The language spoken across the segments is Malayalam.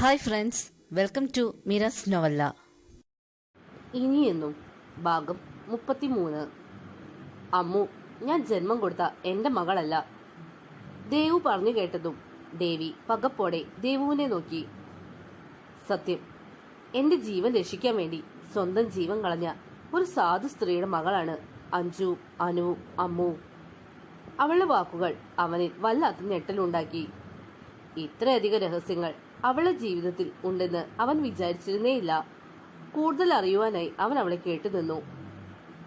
ഹായ് ഫ്രണ്ട്സ് വെൽക്കം ടു മിറസ് നോവല്ല ഇനിയെന്നും ഭാഗം മുപ്പത്തിമൂന്ന്. അമ്മു ഞാൻ ജന്മം കൊടുത്ത എന്റെ മകളല്ല. ദേവു പറഞ്ഞു കേട്ടതും ദേവി പകപ്പോടെ ദേവുവിനെ നോക്കി. സത്യം എന്റെ ജീവൻ രക്ഷിക്കാൻ വേണ്ടി സ്വന്തം ജീവൻ കളഞ്ഞ ഒരു സാധു സ്ത്രീയുടെ മകളാണ് അഞ്ജു അനു അമ്മു. അവളുടെ വാക്കുകൾ അവനിൽ വല്ലാത്ത ഞെട്ടലുണ്ടാക്കി. ഇത്രയധികം രഹസ്യങ്ങൾ അവളുടെ ജീവിതത്തിൽ ഉണ്ടെന്ന് അവൻ വിചാരിച്ചിരുന്നേയില്ല. കൂടുതൽ അറിയുവാനായി അവൻ അവളെ കേട്ടു നിന്നു.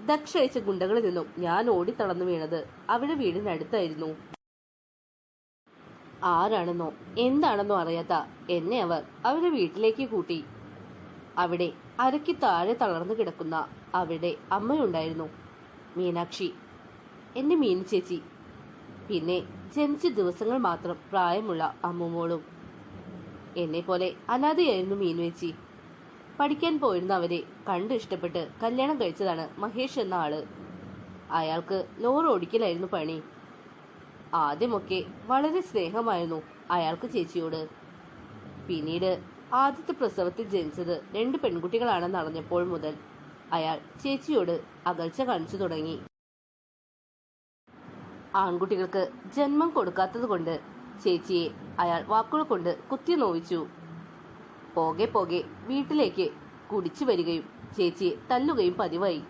ദക്ഷ അയച്ച ഗുണ്ടകളിൽ നിന്നും ഞാൻ ഓടിത്തളർന്നു വീണത് അവരുടെ വീടിനടുത്തായിരുന്നു ആരാണെന്നോ എന്താണെന്നോ അറിയാത്ത എന്നെ അവർ അവരുടെ വീട്ടിലേക്ക് കൂട്ടി. അവിടെ അരയ്ക്ക് താഴെ തളർന്നു കിടക്കുന്ന അവരുടെ അമ്മയുണ്ടായിരുന്നു മീനാക്ഷി. എന്റെ മീനു ചേച്ചി. പിന്നെ ജനിച്ച ദിവസങ്ങൾ മാത്രം പ്രായമുള്ള അമ്മുമോളും എന്നെ പോലെ അനാഥയായിരുന്നു മീനുവേച്ചി. പഠിക്കാൻ പോയിരുന്ന അവരെ കണ്ട് ഇഷ്ടപ്പെട്ട് കല്യാണം കഴിച്ചതാണ് മഹേഷ് എന്ന ആൾ. അയാൾക്ക് ലോറി ഓടിക്കലായിരുന്നു പണി. ആദ്യമൊക്കെ വളരെ സ്നേഹമായിരുന്നു അയാൾക്ക് ചേച്ചിയോട്. പിന്നീട് ആദ്യത്തെ പ്രസവത്തിൽ ജനിച്ചത് രണ്ട് പെൺകുട്ടികളാണെന്ന് അറിഞ്ഞപ്പോൾ മുതൽ അയാൾ ചേച്ചിയോട് അകൽച്ച കാണിച്ചു തുടങ്ങി. ആൺകുട്ടികൾക്ക് ജന്മം കൊടുക്കാത്തത് കൊണ്ട് ചേച്ചിയെ അയാൾ വാക്കുകൾ കൊണ്ട് കുത്തി നോവിച്ചു. പോകെ പോകെ വീട്ടിലേക്ക് കുടിച്ചു വരികയും ചേച്ചിയെ തല്ലുകയും പതിവായി.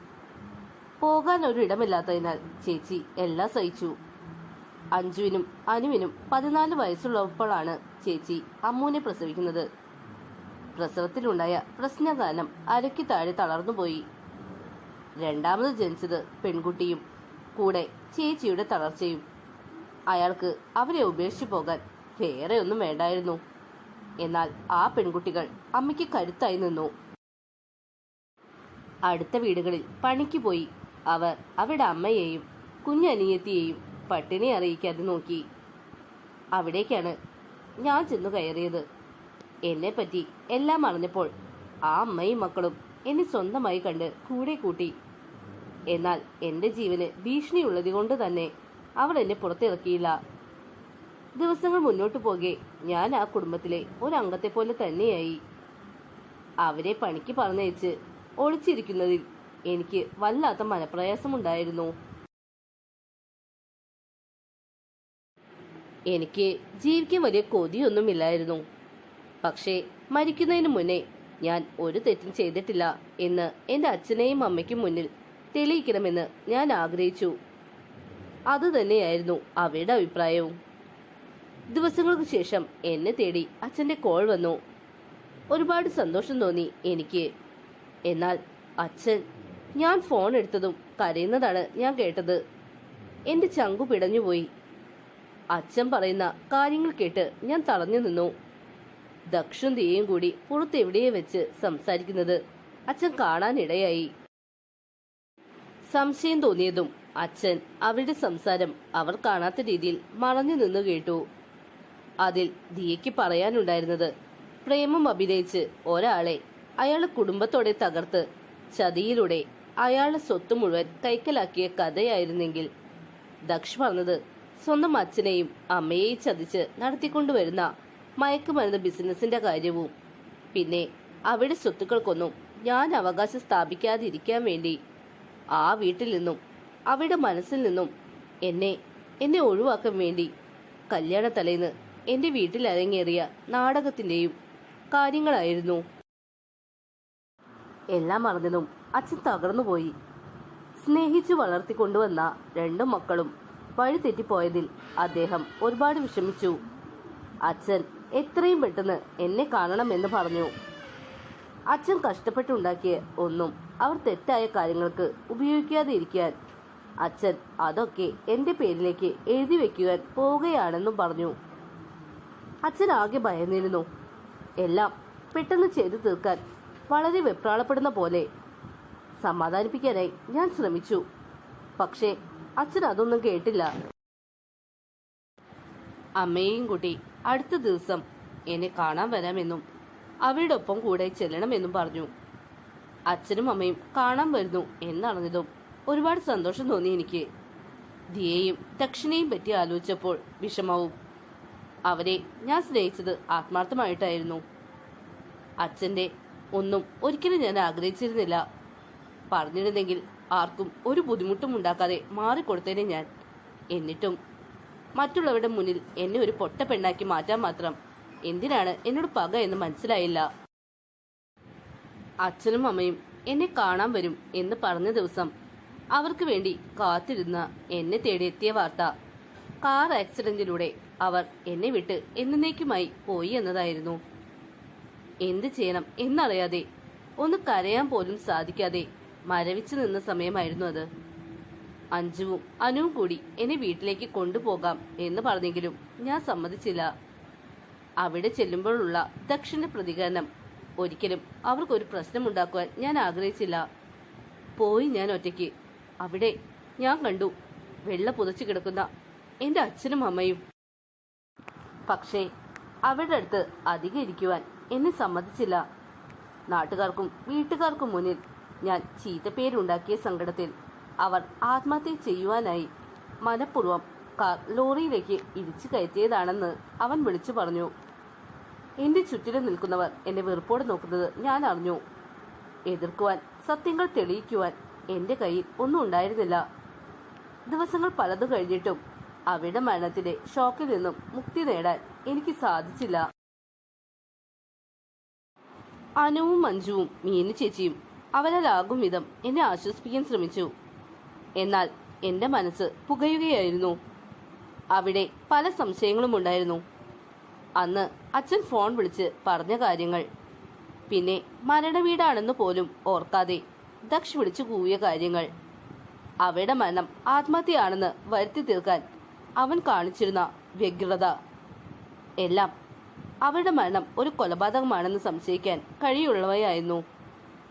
പോകാൻ ഒരിടമില്ലാത്തതിനാൽ ചേച്ചി എല്ലാം സഹിച്ചു. അഞ്ജുവിനും അനുവിനും പതിനാല് വയസ്സുള്ളപ്പോഴാണ് ചേച്ചി അമ്മൂനെ പ്രസവിക്കുന്നത്. പ്രസവത്തിലുണ്ടായ പ്രശ്നകാലം അരയ്ക്ക് താഴെ തളർന്നുപോയി. രണ്ടാമത് ജനിച്ചത് പെൺകുട്ടിയും കൂടെ ചേച്ചിയുടെ തളർച്ചയും. അയാൾക്ക് അവരെ ഉപേക്ഷിച്ചു പോകാൻ വേറെ ഒന്നും വേണ്ടായിരുന്നു. എന്നാൽ ആ പെൺകുട്ടികൾ അമ്മയ്ക്ക് കരുത്തായി നിന്നു. അടുത്ത വീടുകളിൽ പണിക്ക് പോയി അവർ അവിടെ അമ്മയെയും കുഞ്ഞനിയത്തിയെയും പട്ടിണി അറിയിക്കാതെ നോക്കി. അവിടേക്കാണ് ഞാൻ ചെന്നു കയറിയത്. എന്നെപ്പറ്റി എല്ലാം അറിഞ്ഞപ്പോൾ ആ അമ്മയും മക്കളും എന്നെ സ്വന്തമായി കണ്ട് കൂടെ കൂട്ടി. എന്നാൽ എന്റെ ജീവന് ഭീഷണിയുള്ളത് കൊണ്ട് തന്നെ അവൾ എന്നെ പുറത്തിറക്കിയില്ല. ദിവസങ്ങൾ മുന്നോട്ട് പോകെ. ഞാൻ ആ കുടുംബത്തിലെ ഒരംഗത്തെ പോലെ തന്നെയായി. അവരെ പണിക്ക് പറഞ്ഞയച്ച് ഒളിച്ചിരിക്കുന്നതിൽ എനിക്ക് വല്ലാത്ത മനപ്രയാസമുണ്ടായിരുന്നു. എനിക്ക് ജീവിക്കാൻ വലിയ കൊതിയൊന്നുമില്ലായിരുന്നു. പക്ഷേ മരിക്കുന്നതിന് മുന്നേ ഞാൻ ഒരു തെറ്റും ചെയ്തിട്ടില്ല എന്ന് എന്റെ അച്ഛനെയും അമ്മയ്ക്കും മുന്നിൽ തെളിയിക്കണമെന്ന് ഞാൻ ആഗ്രഹിച്ചു. അതുതന്നെയായിരുന്നു അവരുടെ അഭിപ്രായവും. ദിവസങ്ങൾക്ക് ശേഷം എന്നെ തേടി അച്ഛന്റെ കോൾ വന്നു. ഒരുപാട് സന്തോഷം തോന്നി എനിക്ക്. എന്നാൽ അച്ഛൻ ഞാൻ ഫോൺ എടുത്തതും കരയുന്നതാണ് ഞാൻ കേട്ടത്. എന്റെ ചങ്കു പിടഞ്ഞുപോയി. അച്ഛൻ പറയുന്ന കാര്യങ്ങൾ കേട്ട് ഞാൻ തളഞ്ഞു നിന്നു. ദക്ഷും തീയും കൂടി പുറത്തെവിടെയെ വെച്ച് സംസാരിക്കുന്നത് അച്ഛൻ കാണാനിടയായി. സംശയം തോന്നിയതും അച്ഛൻ അവരുടെ സംസാരം അവർ കാണാത്ത രീതിയിൽ മറഞ്ഞു നിന്ന് കേട്ടു. അതിൽ ദിയയ്ക്ക് പറയാനുണ്ടായിരുന്നത്. പ്രേമം അഭിനയിച്ച് ഒരാളെ അയാളെ കുടുംബത്തോടെ തകർത്ത് ചതിയിലൂടെ അയാളുടെ സ്വത്ത് മുഴുവൻ കൈക്കലാക്കിയ കഥയായിരുന്നെങ്കിൽ ദക്ഷ് പറഞ്ഞത് സ്വന്തം അച്ഛനെയും അമ്മയെയും ചതിച്ച് നടത്തിക്കൊണ്ടുവരുന്ന മയക്കുമരുന്ന് ബിസിനസിന്റെ കാര്യവും. പിന്നെ അവിടെ സ്വത്തുക്കൾക്കൊന്നും ഞാൻ അവകാശം സ്ഥാപിക്കാതിരിക്കാൻ വേണ്ടി ആ വീട്ടിൽ നിന്നും അവരുടെ മനസ്സിൽ നിന്നും എന്നെ എന്നെ ഒഴിവാക്കാൻ വേണ്ടി കല്യാണ തലേന്ന് എന്റെ വീട്ടിൽ അരങ്ങേറിയ നാടകത്തിന്റെയും കാര്യങ്ങളായിരുന്നു. എല്ലാം അറിഞ്ഞതും അച്ഛൻ തകർന്നുപോയി. സ്നേഹിച്ചു വളർത്തിക്കൊണ്ടുവന്ന രണ്ടു മക്കളും വഴി തെറ്റിപ്പോയതിൽ അദ്ദേഹം ഒരുപാട് വിഷമിച്ചു. അച്ഛൻ എത്രയും പെട്ടെന്ന് എന്നെ കാണണമെന്ന് പറഞ്ഞു. അച്ഛൻ കഷ്ടപ്പെട്ടുണ്ടാക്കിയ ഒന്നും അവർ തെറ്റായ കാര്യങ്ങൾക്ക് ഉപയോഗിക്കാതെ ഇരിക്കാൻ അച്ഛൻ അതൊക്കെ എന്റെ പേരിലേക്ക് എഴുതി വെക്കുവാൻ പോവുകയാണെന്നും പറഞ്ഞു. അച്ഛൻ ഭയന്നിരുന്നു. എല്ലാം പെട്ടെന്ന് ചെയ്തു തീർക്കാൻ വളരെ വെപ്രാളപ്പെടുന്ന പോലെ സമാധാനിപ്പിക്കാനായി ഞാൻ ശ്രമിച്ചു. പക്ഷേ അച്ഛൻ അതൊന്നും കേട്ടില്ല. അമ്മയെയും കൂട്ടി അടുത്ത ദിവസം എന്നെ കാണാൻ വരാമെന്നും അവരുടെ ഒപ്പം കൂടെ ചെല്ലണമെന്നും പറഞ്ഞു. അച്ഛനും അമ്മയും കാണാൻ വരുന്നു എന്നറിഞ്ഞതും ഒരുപാട് സന്തോഷം തോന്നി എനിക്ക്. ദിയെയും ദക്ഷിണയും പറ്റി ആലോചിച്ചപ്പോൾ വിഷമവും അവരെ ഞാൻ സ്നേഹിച്ചത് ആത്മാർത്ഥമായിട്ടായിരുന്നു. അച്ഛന്റെ ഒന്നും ഒരിക്കലും ഞാൻ ആഗ്രഹിച്ചിരുന്നില്ല. പറഞ്ഞിരുന്നെങ്കിൽ ആർക്കും ഒരു ബുദ്ധിമുട്ടും ഉണ്ടാക്കാതെ മാറിക്കൊടുത്തേനെ ഞാൻ. എന്നിട്ടും മറ്റുള്ളവരുടെ മുന്നിൽ എന്നെ ഒരു പൊട്ട പെണ്ണാക്കി മാറ്റാൻ മാത്രം എന്തിനാണ് എന്നോട് പക എന്ന് മനസ്സിലായില്ല. അച്ഛനും അമ്മയും എന്നെ കാണാൻ വരും എന്ന് പറഞ്ഞ ദിവസം അവർക്ക് വേണ്ടി കാത്തിരുന്ന എന്നെ തേടിയെത്തിയ വാർത്ത കാർ ആക്സിഡന്റിലൂടെ അവർ എന്നെ വിട്ട് എന്നേക്കുമായി പോയി എന്നതായിരുന്നു. എന്ത് ചെയ്യണം എന്നറിയാതെ ഒന്ന് കരയാൻ പോലും സാധിക്കാതെ മരവിച്ചു നിന്ന സമയമായിരുന്നു അത്. അഞ്ജുവും അനുവും കൂടി എന്നെ വീട്ടിലേക്ക് കൊണ്ടുപോകാം എന്ന് പറഞ്ഞെങ്കിലും ഞാൻ സമ്മതിച്ചില്ല. അവിടെ ചെല്ലുമ്പോഴുള്ള ദക്ഷിണ പ്രതികരണം ഒരിക്കലും അവർക്കൊരു പ്രശ്നമുണ്ടാക്കുവാൻ ഞാൻ ആഗ്രഹിച്ചില്ല. പോയി ഞാൻ ഒറ്റയ്ക്ക്. അവിടെ ഞാൻ കണ്ടു വെള്ള പുതച്ചു കിടക്കുന്ന എന്റെ അച്ഛനും അമ്മയും. പക്ഷേ അവരുടെ അടുത്ത് അധികം ഇരിക്കുവാൻ എന്നെ സമ്മതിച്ചില്ല. നാട്ടുകാർക്കും വീട്ടുകാർക്കും മുന്നിൽ ഞാൻ ചീത്തപ്പേരുണ്ടാക്കിയ സങ്കടത്തിൽ അവർ ആത്മഹത്യ ചെയ്യുവാനായി മനഃപൂർവം കാർ ലോറിയിലേക്ക് ഇടിച്ചു കയറ്റിയതാണെന്ന് അവൻ വിളിച്ചു പറഞ്ഞു. എന്റെ ചുറ്റിലും നിൽക്കുന്നവർ എന്നെ വെറുപ്പോടെ നോക്കുന്നത് ഞാൻ അറിഞ്ഞു. എതിർക്കുവാൻ സത്യങ്ങൾ തെളിയിക്കുവാൻ എന്റെ കയ്യിൽ ഒന്നും ഉണ്ടായിരുന്നില്ല. ദിവസങ്ങൾ പലതും കഴിഞ്ഞിട്ടും അവരുടെ മരണത്തിന്റെ ഷോക്കിൽ നിന്നും മുക്തി നേടാൻ എനിക്ക് സാധിച്ചില്ല. അനുവും മഞ്ജുവും മീനു ചേച്ചിയും അവരാലാകും വിധം എന്നെ ആശ്വസിപ്പിക്കാൻ ശ്രമിച്ചു. എന്നാൽ എന്റെ മനസ്സ് പുകയുകയായിരുന്നു. അവിടെ പല സംശയങ്ങളും ഉണ്ടായിരുന്നു. അന്ന് അച്ഛൻ ഫോൺ വിളിച്ച് പറഞ്ഞ കാര്യങ്ങൾ. പിന്നെ മരണവീടാണെന്ന് പോലും ഓർക്കാതെ ദക്ഷ് വിളിച്ചു കൂവിയ കാര്യങ്ങൾ. അവയുടെ മരണം ആത്മഹത്യയാണെന്ന് വരുത്തി തീർക്കാൻ അവൻ കാണിച്ചിരുന്ന വ്യഗ്രത. എല്ലാം അവരുടെ മരണം ഒരു കൊലപാതകമാണെന്ന് സംശയിക്കാൻ കഴിയുള്ളവയായിരുന്നു.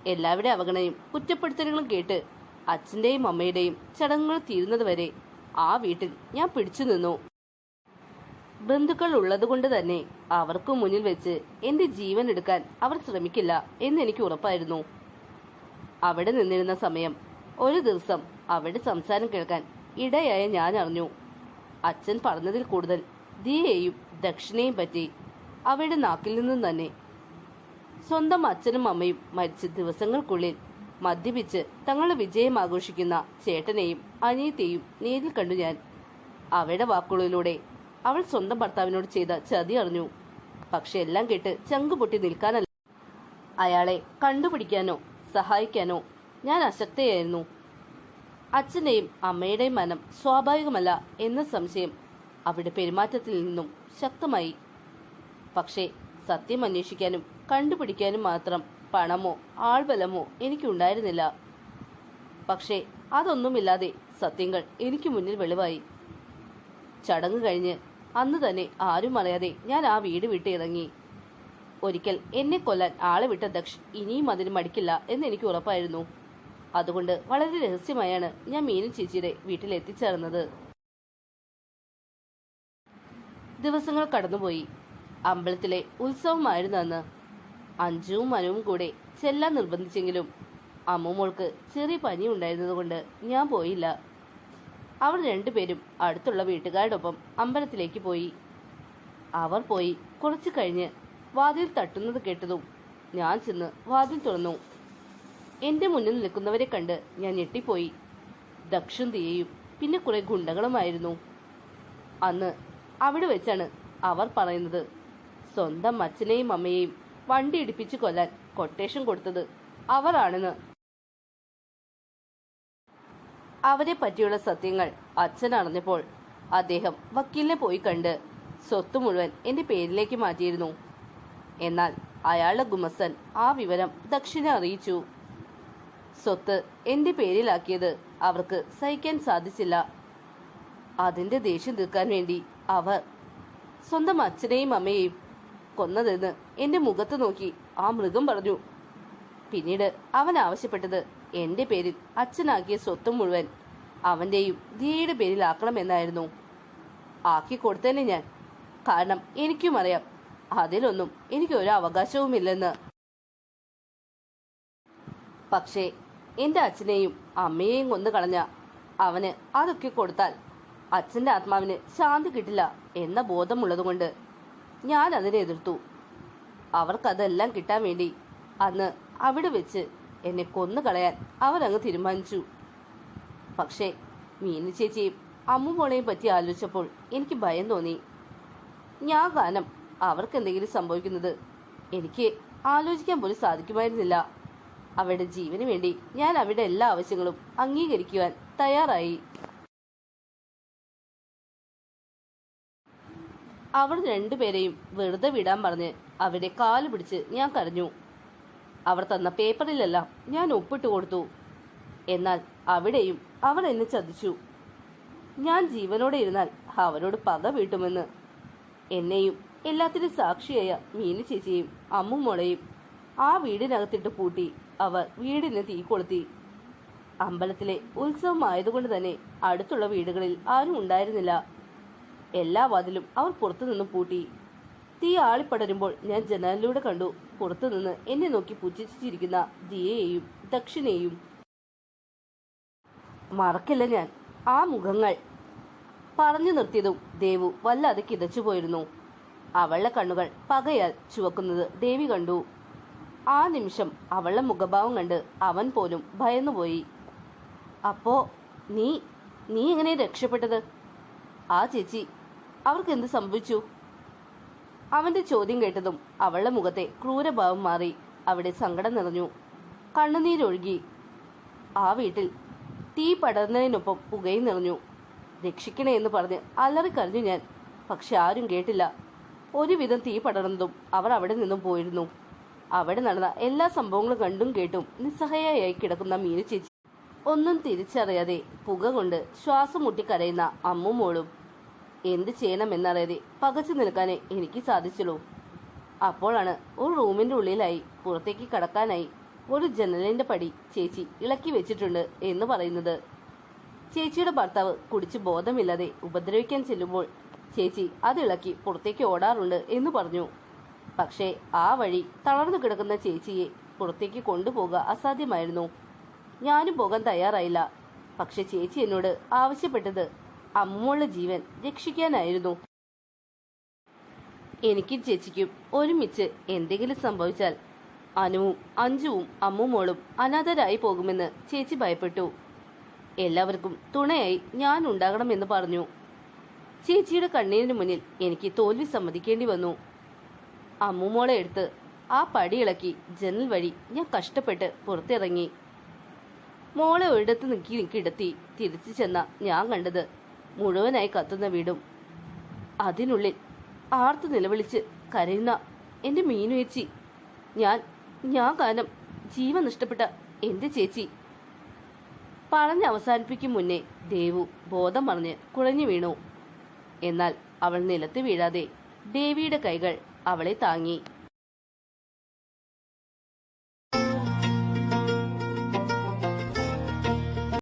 എല്ലാവരുടെ അവഗണനയും കുറ്റപ്പെടുത്തലുകളും കേട്ട് അച്ഛന്റെയും അമ്മയുടെയും ചടങ്ങുകൾ തീരുന്നതുവരെ ആ വീട്ടിൽ ഞാൻ പിടിച്ചു നിന്നു. ബന്ധുക്കൾ ഉള്ളതുകൊണ്ട് തന്നെ അവർക്ക് മുന്നിൽ വെച്ച് എന്റെ ജീവൻ എടുക്കാൻ അവർ ശ്രമിക്കില്ല എന്ന് എനിക്ക് ഉറപ്പായിരുന്നു. അവിടെ നിന്നിരുന്ന സമയം ഒരു ദിവസം അവരുടെ സംസാരം കേൾക്കാൻ ഇടയായ ഞാൻ അറിഞ്ഞു. അച്ഛൻ പറഞ്ഞതിൽ കൂടുതൽ. ദിയയെയും ദക്ഷിണയും പറ്റി അവയുടെ നാക്കിൽ നിന്നും തന്നെ. സ്വന്തം അച്ഛനും അമ്മയും മരിച്ച ദിവസങ്ങൾക്കുള്ളിൽ മദ്യപിച്ച് തങ്ങളുടെ വിജയം ആഘോഷിക്കുന്ന ചേട്ടനെയും അനിയത്തെയും നേരിൽ കണ്ടു ഞാൻ. അവയുടെ വാക്കുകളിലൂടെ അവൾ സ്വന്തം ഭർത്താവിനോട് ചെയ്ത ചതി അറിഞ്ഞു. പക്ഷെ എല്ലാം കേട്ട് ചങ്കു പൊട്ടി നിൽക്കാനല്ല. അയാളെ കണ്ടുപിടിക്കാനോ സഹായിക്കാനോ ഞാൻ അശക്തയായിരുന്നു. അച്ഛന്റെയും അമ്മയുടെയും മനം സ്വാഭാവികമല്ല എന്ന സംശയം അവിടെ പെരുമാറ്റത്തിൽ നിന്നും ശക്തമായി. പക്ഷേ സത്യം അന്വേഷിക്കാനും കണ്ടുപിടിക്കാനും മാത്രം പണമോ ആൾബലമോ എനിക്കുണ്ടായിരുന്നില്ല. പക്ഷേ അതൊന്നുമില്ലാതെ സത്യങ്ങൾ എനിക്ക് മുന്നിൽ വെളിവായി. ചടങ്ങ് കഴിഞ്ഞ് അന്ന് തന്നെ ആരും അറിയാതെ ഞാൻ ആ വീട് വിട്ട് ഇറങ്ങി. ഒരിക്കൽ എന്നെ കൊല്ലാൻ ആളെ വിട്ട ദക്ഷ് ഇനിയും അതിന് മടിക്കില്ല എന്ന് എനിക്ക് ഉറപ്പായിരുന്നു. അതുകൊണ്ട് വളരെ രഹസ്യമായാണ് ഞാൻ മീനു ചേച്ചിയുടെ വീട്ടിലെത്തിച്ചേർന്നത് ദിവസങ്ങൾ കടന്നുപോയി. അമ്പലത്തിലെ ഉത്സവമായിരുന്നു അന്ന്. അഞ്ചുവും മനുവും കൂടെ ചെല്ലാൻ നിർബന്ധിച്ചെങ്കിലും അമ്മുമോൾക്ക് ചെറിയ പനി ഉണ്ടായിരുന്നതുകൊണ്ട് ഞാൻ പോയില്ല. അവർ രണ്ടുപേരും അടുത്തുള്ള വീട്ടുകാരോടൊപ്പം അമ്പലത്തിലേക്ക് പോയി. അവർ പോയി കുറച്ചു കഴിഞ്ഞ് വാതിൽ തട്ടുന്നത് കേട്ടതും ഞാൻ ചെന്ന് വാതിൽ തുറന്നു. എന്റെ മുന്നിൽ നിൽക്കുന്നവരെ കണ്ട് ഞാൻ ഞെട്ടിപ്പോയി. ദക്ഷും തീയയും പിന്നെ കുറെ ഗുണ്ടകളുമായിരുന്നു. അന്ന് അവിടെ വെച്ചാണ് അവർ പറയുന്നത്. സ്വന്തം അച്ഛനെയും അമ്മയെയും വണ്ടി ഇടിപ്പിച്ച് കൊല്ലാൻ കൊട്ടേഷൻ കൊടുത്തത് അവരാണെന്ന്. അവരെ പറ്റിയുള്ള സത്യങ്ങൾ അച്ഛൻ അറിഞ്ഞപ്പോൾ അദ്ദേഹം വക്കീലിനെ പോയി കണ്ട് സ്വത്ത് മുഴുവൻ എന്റെ പേരിലേക്ക് മാറ്റിയിരുന്നു. എന്നാൽ അയാളുടെ ഗുമസൻ ആ വിവരം ദക്ഷിണ അറിയിച്ചു. സ്വത്ത് എന്റെ പേരിലാക്കിയത് അവർക്ക് സഹിക്കാൻ സാധിച്ചില്ല. അതിന്റെ ദേഷ്യം തീർക്കാൻ വേണ്ടി അവർ സ്വന്തം അച്ഛനെയും അമ്മയെയും കൊന്നതെന്ന് എന്റെ മുഖത്ത് നോക്കി ആ മൃഗം പറഞ്ഞു. പിന്നീട് അവൻ ആവശ്യപ്പെട്ടത് എന്റെ പേരിൽ അച്ഛനാക്കിയ സ്വത്തും മുഴുവൻ അവന്റെയും ദിയയുടെ പേരിലാക്കണമെന്നായിരുന്നു. ആക്കി കൊടുത്തേനെ ഞാൻ. കാരണം എനിക്കും അറിയാം അതിലൊന്നും എനിക്ക് ഒരു അവകാശവുമില്ലെന്ന്. പക്ഷേ എന്റെ അച്ഛനെയും അമ്മയെയും കൊന്നു കളഞ്ഞ അവന് അതൊക്കെ കൊടുത്താൽ അച്ഛന്റെ ആത്മാവിന് ശാന്തി കിട്ടില്ല എന്ന ബോധമുള്ളതുകൊണ്ട് ഞാൻ അതിനെ എതിർത്തു. അവർക്കതെല്ലാം കിട്ടാൻ വേണ്ടി അന്ന് അവിടെ വെച്ച് എന്നെ കൊന്നു കളയാൻ അവരങ്ങ് തീരുമാനിച്ചു. പക്ഷേ മീനു ചേച്ചിയും അമ്മുമോളെയും പറ്റി ആലോചിച്ചപ്പോൾ എനിക്ക് ഭയം തോന്നി. ഞാൻ കാരണം അവർക്കെന്തെങ്കിലും സംഭവിക്കുന്നത് എനിക്ക് ആലോചിക്കാൻ പോലും സാധിക്കുമായിരുന്നില്ല. അവരുടെ ജീവന് വേണ്ടി ഞാൻ അവരുടെ എല്ലാ ആവശ്യങ്ങളും അംഗീകരിക്കുവാൻ തയ്യാറായി. അവർ രണ്ടുപേരെയും വെറുതെ വിടാൻ പറഞ്ഞ് അവരുടെ കാൽ പിടിച്ച് ഞാൻ കരഞ്ഞു. അവർ തന്ന പേപ്പറിലെല്ലാം ഞാൻ ഒപ്പിട്ട് കൊടുത്തു. എന്നാൽ അവിടെയും അവർ എന്നെ ചതിച്ചു. ഞാൻ ജീവനോടെ ഇരുന്നാൽ അവരോട് പക വീട്ടുമെന്ന്. എന്നെയും എല്ലാത്തിനും സാക്ഷിയായ മീനു ചേച്ചിയും അമ്മുമോളെയും ആ വീടിനകത്തിട്ട് പൂട്ടി അവർ വീടിന് തീ കൊളുത്തി. അമ്പലത്തിലെ ഉത്സവം ആയതുകൊണ്ട് തന്നെ അടുത്തുള്ള വീടുകളിൽ ആരും ഉണ്ടായിരുന്നില്ല. എല്ലാ വാതിലും അവർ പുറത്തുനിന്നും പൂട്ടി. തീ ആളിപ്പടരുമ്പോൾ ഞാൻ ജനലിലൂടെ കണ്ടു. പുറത്തുനിന്ന് എന്നെ നോക്കി പുച്ഛിച്ചിരിക്കുന്ന ദിയയെയും ദക്ഷിണയെയും. മറക്കില്ല ഞാൻ. ആ മുഖങ്ങൾ. പറഞ്ഞു നിർത്തിയതും ദേവു വല്ലാതെ കിതച്ചു പോയിരുന്നു അവളുടെ കണ്ണുകൾ പകയാൽ ചുവക്കുന്നത് ദേവി കണ്ടു. ആ നിമിഷം അവളുടെ മുഖഭാവം കണ്ട് അവൻ പോലും ഭയന്നുപോയി. അപ്പോ നീ നീ എങ്ങനെ രക്ഷപ്പെട്ടത്? ആ ചേച്ചി അവർക്ക് എന്ത് സംഭവിച്ചു? അവന്റെ ചോദ്യം കേട്ടതും അവളുടെ മുഖത്തെ ക്രൂരഭാവം മാറി അവിടെ സങ്കടം നിറഞ്ഞു. കണ്ണുനീരൊഴുകി ആ വീട്ടിൽ തീ പടർന്നതിനൊപ്പം പുകയും നിറഞ്ഞു. രക്ഷിക്കണേ എന്ന് പറഞ്ഞ് അലറിക്കരഞ്ഞു ഞാൻ. പക്ഷെ ആരും കേട്ടില്ല. ഒരുവിധം തീ പടർന്നതും അവർ അവിടെ നിന്നും പോയിരുന്നു. അവിടെ നടന്ന എല്ലാ സംഭവങ്ങളും കണ്ടും കേട്ടും നിസ്സഹായയായി കിടക്കുന്ന മീനു ചേച്ചി. ഒന്നും തിരിച്ചറിയാതെ പുക കൊണ്ട് ശ്വാസം മുട്ടി കരയുന്ന അമ്മുമോളും എന്ത് ചെയ്യണമെന്നറിയാതെ പകച്ചു നിൽക്കാനേ എനിക്ക് സാധിച്ചുള്ളൂ. അപ്പോഴാണ് ഒരു റൂമിന്റെ ഉള്ളിലായി പുറത്തേക്ക് കടക്കാനായി ഒരു ജനലിന്റെ പടി ചേച്ചി ഇളക്കി വെച്ചിട്ടുണ്ട് എന്ന് പറയുന്നത്. ചേച്ചിയുടെ ഭർത്താവ് കുടിച്ച് ബോധമില്ലാതെ ഉപദ്രവിക്കാൻ ചെല്ലുമ്പോൾ ചേച്ചി അത് ഇളക്കി പുറത്തേക്ക് ഓടാറുണ്ട് എന്ന് പറഞ്ഞു. പക്ഷേ ആ വഴി തളർന്നു കിടക്കുന്ന ചേച്ചിയെ പുറത്തേക്ക് കൊണ്ടുപോകുക അസാധ്യമായിരുന്നു. ഞാനും പോകാൻ തയ്യാറായില്ല. പക്ഷെ ചേച്ചി എന്നോട് ആവശ്യപ്പെട്ടത് അമ്മുള്ള ജീവൻ രക്ഷിക്കാനായിരുന്നു. എനിക്കും ചേച്ചിക്കും ഒരുമിച്ച് എന്തെങ്കിലും സംഭവിച്ചാൽ അനുവും അഞ്ജുവും അമ്മുമോളും അനാഥരായി പോകുമെന്ന് ചേച്ചി ഭയപ്പെട്ടു. എല്ലാവർക്കും തുണയായി ഞാൻ ഉണ്ടാകണമെന്ന് പറഞ്ഞു. ചേച്ചിയുടെ കണ്ണീരിന് മുന്നിൽ എനിക്ക് തോൽവി സമ്മതിക്കേണ്ടി വന്നു. അമ്മുമോളെ എടുത്ത് ആ പടിയിളക്കി ജനൽ വഴി ഞാൻ കഷ്ടപ്പെട്ട് പുറത്തിറങ്ങി. മോളെ ഒരിടത്ത് നിക്കി കിടത്തി തിരിച്ചു ചെന്ന ഞാൻ കണ്ടത് മുഴുവനായി കത്തുന്ന വീടും. അതിനുള്ളിൽ ആർത്ത് നിലവിളിച്ച് കരയുന്ന എന്റെ മീനുയച്ചി ഞാൻ ഞാൻ കാരണം ജീവൻ നഷ്ടപ്പെട്ട എന്റെ ചേച്ചി. പറഞ്ഞ് അവസാനിപ്പിക്കും മുന്നേ ദേവു ബോധം പറഞ്ഞ് കുഴഞ്ഞു വീണു. എന്നാൽ അവൾ നിലത്ത് വീഴാതെ ദേവിയുടെ കൈകൾ അവളെ താങ്ങി